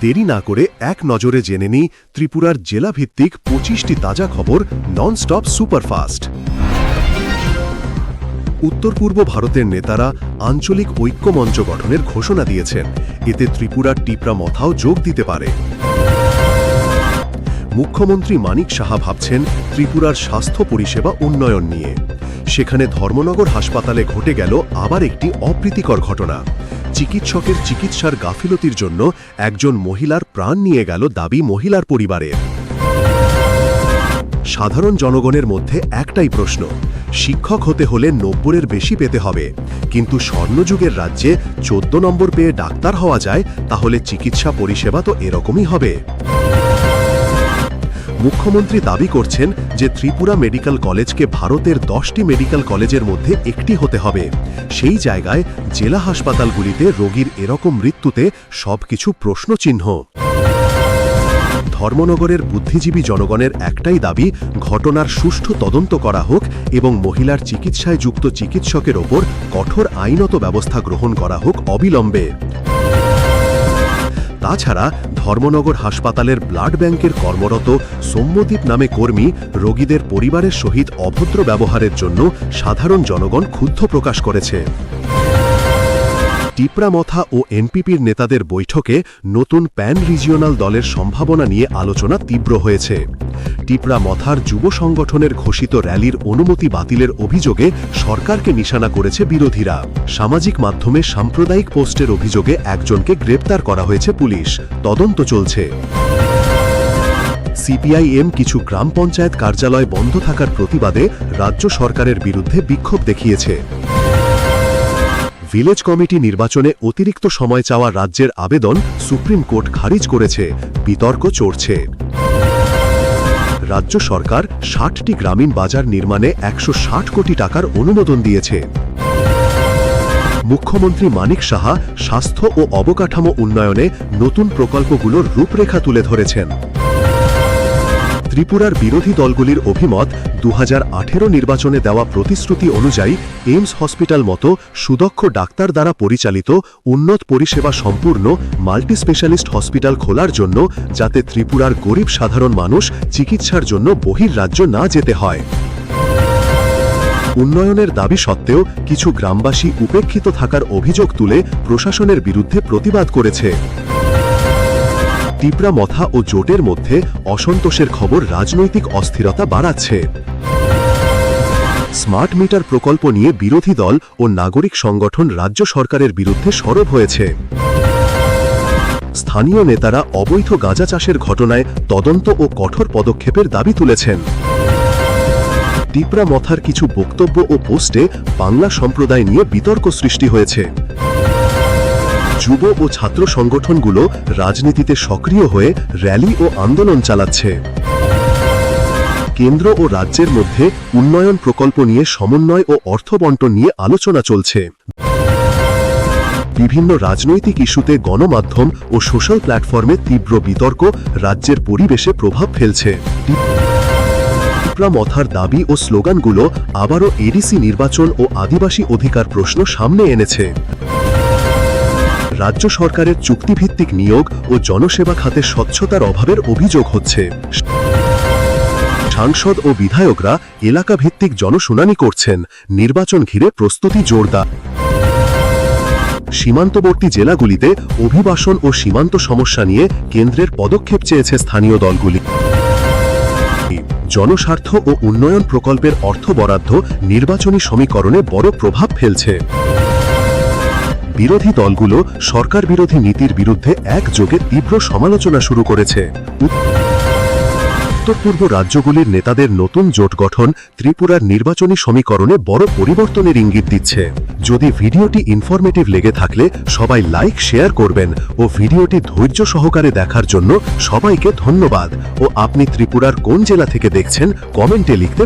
দেরি না করে এক নজরে জেনে নিই ত্রিপুরার জেলাভিত্তিক পঁচিশটি তাজা খবর ননস্টপ সুপারফাস্ট। উত্তর পূর্ব ভারতের নেতারা আঞ্চলিক ঐক্যমঞ্চ গঠনের ঘোষণা দিয়েছেন। এতে ত্রিপুরার টিপরা মথাও যোগ দিতে পারে। মুখ্যমন্ত্রী মানিক সাহা ভাবছেন ত্রিপুরার স্বাস্থ্য পরিষেবা উন্নয়ন নিয়ে। সেখানে ধর্মনগর হাসপাতালে ঘটে গেল আবার একটি অপ্রীতিকর ঘটনা। চিকিৎসকের চিকিৎসার গাফিলতির জন্য একজন মহিলার প্রাণ নিয়ে গেল দাবি মহিলার পরিবারের সাধারণ জনগণের মধ্যে একটাই প্রশ্ন, শিক্ষক হতে হলে নব্বরের বেশি পেতে হবে। কিন্তু স্বর্ণযুগের রাজ্যে চোদ্দ নম্বর পেয়ে ডাক্তার হওয়া যায়, তাহলে চিকিৎসা পরিষেবা তো এরকমই হবে। মুখ্যমন্ত্রী দাবি করছেন যে ত্রিপুরা মেডিকেল কলেজকে ভারতের দশটি মেডিকেল কলেজের মধ্যে একটি হতে হবে। সেই জায়গায় জেলা হাসপাতালগুলিতে রোগীর এরকম মৃত্যুতে সবকিছু প্রশ্নচিহ্ন। ধর্মনগরের বুদ্ধিজীবী জনগণের একটাই দাবি, ঘটনার সুষ্ঠু তদন্ত করা হোক এবং মহিলার চিকিৎসায় যুক্ত চিকিৎসকের ওপর কঠোর আইনত ব্যবস্থা গ্রহণ করা হোক অবিলম্বে। তাছাড়া ধর্মনগর হাসপাতালের ব্লাড ব্যাংকের কর্মরত সৌম্যদীপ নামে কর্মী রোগীদের পরিবারের সহিত অভদ্র ব্যবহারের জন্য সাধারণ জনগণ ক্ষুব্ধ প্রকাশ করেছে। টিপরামথা ও এনপিপির নেতাদের বৈঠকে নতুন প্যান রিজিওনাল দলের সম্ভাবনা নিয়ে আলোচনা তীব্র হয়েছে। টিপরা মথার যুব সংগঠনের ঘোষিত র্যালির অনুমতি বাতিলের অভিযোগে সরকারকে নিশানা করেছে বিরোধীরা। সামাজিক মাধ্যমে সাম্প্রদায়িক পোস্টের অভিযোগে একজনকে গ্রেপ্তার করা হয়েছে পুলিশ। তদন্ত চলছে। সিপিআইএম কিছু গ্রাম পঞ্চায়েত কার্যালয় বন্ধ থাকার প্রতিবাদে রাজ্য সরকারের বিরুদ্ধে বিক্ষোভ দেখিয়েছে। ভিলেজ কমিটি নির্বাচনে অতিরিক্ত সময় চাওয়া রাজ্যের আবেদন সুপ্রিম কোর্ট খারিজ করেছে। বিতর্ক চড়ছে। রাজ্য সরকার ষাটটি গ্রামীণ বাজার নির্মাণে একশো ষাট কোটি টাকার অনুমোদন দিয়েছে। মুখ্যমন্ত্রী মানিক সাহা স্বাস্থ্য ও অবকাঠামো উন্নয়নে নতুন প্রকল্পগুলোর রূপরেখা তুলে ধরেছেন। ত্রিপুরার বিরোধী দলগুলির অভিমত দু হাজার আঠেরো নির্বাচনে দেওয়া প্রতিশ্রুতি অনুযায়ী এইমস হসপিটাল মতো সুদক্ষ ডাক্তার দ্বারা পরিচালিত, উন্নত পরিষেবা সম্পূর্ণ মাল্টি স্পেশালিস্ট হসপিটাল খোলার জন্য যাতে ত্রিপুরার গরিব সাধারণ মানুষ চিকিৎসার জন্য বহির্রাজ্য না যেতে হয়। উন্নয়নের দাবি সত্ত্বেও কিছু গ্রামবাসী উপেক্ষিত থাকার অভিযোগ তুলে প্রশাসনের বিরুদ্ধে প্রতিবাদ করেছে। টিপরা মথা ও জোটের মধ্যে অসন্তোষের খবর রাজনৈতিক অস্থিরতা বাড়াচ্ছে। স্মার্ট মিটার প্রকল্প নিয়ে বিরোধী দল ও নাগরিক সংগঠন রাজ্য সরকারের বিরুদ্ধে সরব হয়েছে। স্থানীয় নেতারা অবৈধ গাঁজা চাষের ঘটনায় তদন্ত ও কঠোর পদক্ষেপের দাবি তুলেছেন। টিপরা মথার কিছু বক্তব্য ও পোস্টে বাংলা সম্প্রদায় নিয়ে বিতর্ক সৃষ্টি হয়েছে। যুব ও ছাত্র সংগঠনগুলো রাজনীতিতে সক্রিয় হয়ে র্যালি ও আন্দোলন চালাচ্ছে। কেন্দ্র ও রাজ্যের মধ্যে উন্নয়ন প্রকল্প নিয়ে সমন্বয় ও অর্থ বন্টন নিয়ে আলোচনা চলছে। বিভিন্ন রাজনৈতিক ইস্যুতে গণমাধ্যম ও সোশ্যাল প্ল্যাটফর্মে তীব্র বিতর্ক রাজ্যের পরিবেশে প্রভাব ফেলছে। মথার দাবি ও স্লোগানগুলো আবারও এডিসি নির্বাচন ও আদিবাসী অধিকার প্রশ্ন সামনে এনেছে। রাজ্য সরকারের চুক্তিভিত্তিক নিয়োগ ও জনসেবা খাতে স্বচ্ছতার অভাবের অভিযোগ হচ্ছে। সাংসদ ও বিধায়করা এলাকা ভিত্তিক জনশুনানি করছেন। নির্বাচন ঘিরে প্রস্তুতি জোরদার। সীমান্তবর্তী জেলাগুলিতে অভিবাসন ও সীমান্ত সমস্যা নিয়ে কেন্দ্রের পদক্ষেপ চেয়েছে স্থানীয় দলগুলি। জনস্বার্থ ও উন্নয়ন প্রকল্পের অর্থ বরাদ্দ নির্বাচনী সমীকরণে বড় প্রভাব ফেলছে। বিরোধী দলগুলো সরকার বিরোধী নীতির বিরুদ্ধে একযোগে তীব্র সমালোচনা শুরু করেছে। উত্তর পূর্ব রাজ্যগুলির নেতাদের নতুন জোট গঠন ত্রিপুরার নির্বাচনী সমীকরণে বড় পরিবর্তনের ইঙ্গিত দিচ্ছে। যদি ভিডিওটি ইনফরমেটিভ লেগে থাকলে সবাই লাইক শেয়ার করবেন ও ভিডিওটি ধৈর্য সহকারে দেখার জন্য সবাইকে ধন্যবাদ। ও আপনি ত্রিপুরার কোন জেলা থেকে দেখছেন কমেন্টে লিখতে